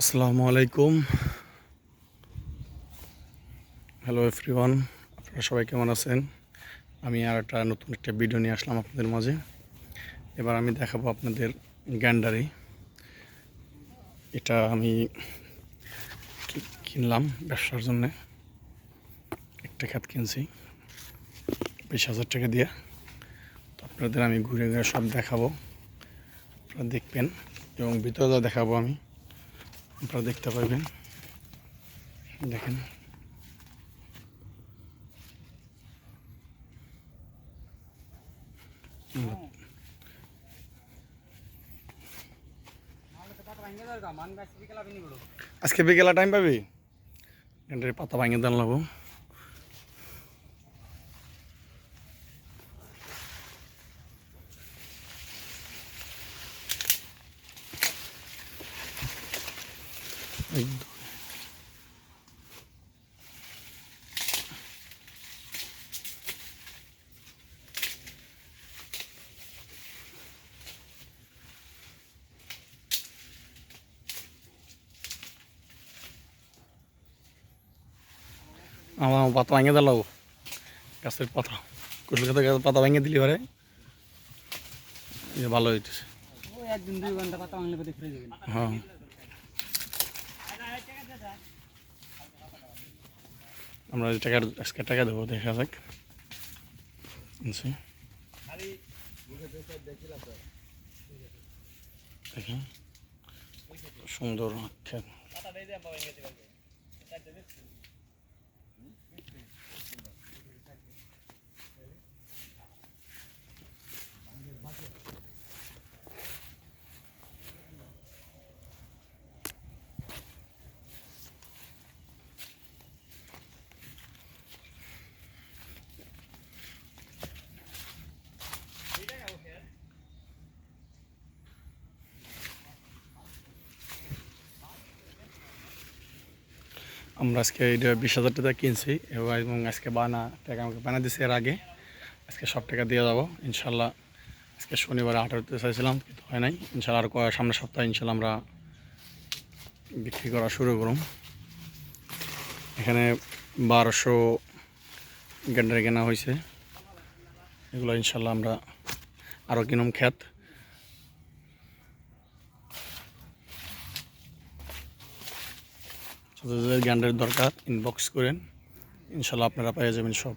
আসসালামু আলাইকুম। Hello everyone আপনারা সবাই কেমন আছেন? আমি আর একটা নতুন একটা ভিডিও নিয়ে আসলাম আপনাদের মাঝে। এবার আমি দেখাবো আপনাদের গ্যান্ডারি। এটা আমি কিনলাম ব্যবসার জন্যে। একটা খাত কিনছি, বিশ হাজার টাকা দিয়ে। তো আপনাদের আমি ঘুরে ঘুরে সব দেখাবো। আপনারা দেখবেন এবং ভিতরে দেখাবো আমি। আপনারা দেখতে পারবেন। দেখেন। আজকে বিকেলা টাইম পাবি? পাতা ভাঙে দেন লাগবো। একদম আমার পাতা ভাঙে দিল। গাছের পাতা কুসুল গাছের পাতা ভাঙে দিলি পারে ভালো হইতেছে। হ্যাঁ। আমরা টাকা আজকে টাকা দেবো দেখা যাক। সুন্দর আখ্যান আমরা আজকে এটা বিশ হাজার টাকা কিনছি এবং আজকে বানা, টাকা আমাকে বানা দিছে এর আগে। আজকে সব টাকা দিয়ে যাব ইনশাল্লাহ আজকে শনিবার আঠারোতে চাইছিলাম, কিন্তু হয় নাই। ইনশাল্লাহ আর সামনের সপ্তাহে ইনশাল্লাহ আমরা বিক্রি করা শুরু করুন এখানে বারোশো গেন্ডারে কেনা হয়েছে। এগুলো ইনশাল্লাহ আমরা আরও কিনুম খ্যাত যাদের গ্যান্ডের দরকার ইনবক্স করেন। ইনশাল্লাহ আপনারা পেয়ে যাবেন সব।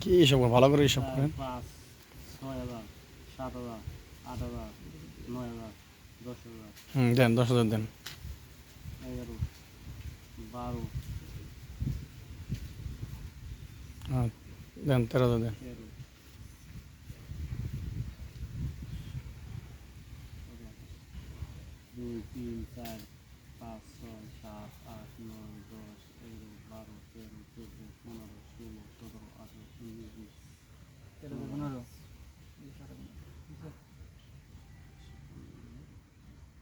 কি হিসাব? ভালো করে হিসাব করেন। পাঁচ ছয় হাজার সাত হাজার আট হাজার নয় হাজার দশ হাজার হুম, দেন, দশ হাজার দেন। এগারো বারো হ্যাঁ দেন, তেরো হাজার দেন তেরো দুই তিন চার পাঁচ ছয় সাত আট নয় দশ এগারো বারো তেরো চোদ্দ পনেরো ষোলো সতেরো আঠারো উনিশ বিশ তেরো পনেরো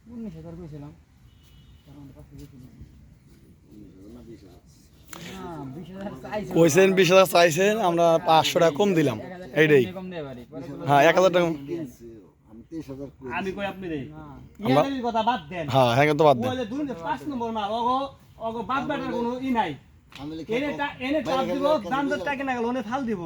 উনিশ হাজার করেছিলাম গেছিলাম কইছেন বিশ হাজার চাইছেন আমরা পাঁচশো টাকা কম দিলাম। এইটাই। হ্যাঁ এক হাজার টাকা আমি কই আপনি রে ইয়াদের কথা বাদ দেন। হ্যাঁ হ্যাঁ তো বাদ দেন। ওই দুই পাঁচ নম্বর মাল অগো অগো বাদ বাটার কোনো ই নাই। এনে এনে গেলে দিব দাম দর টাকা না গেল ওনে ফাল দিব।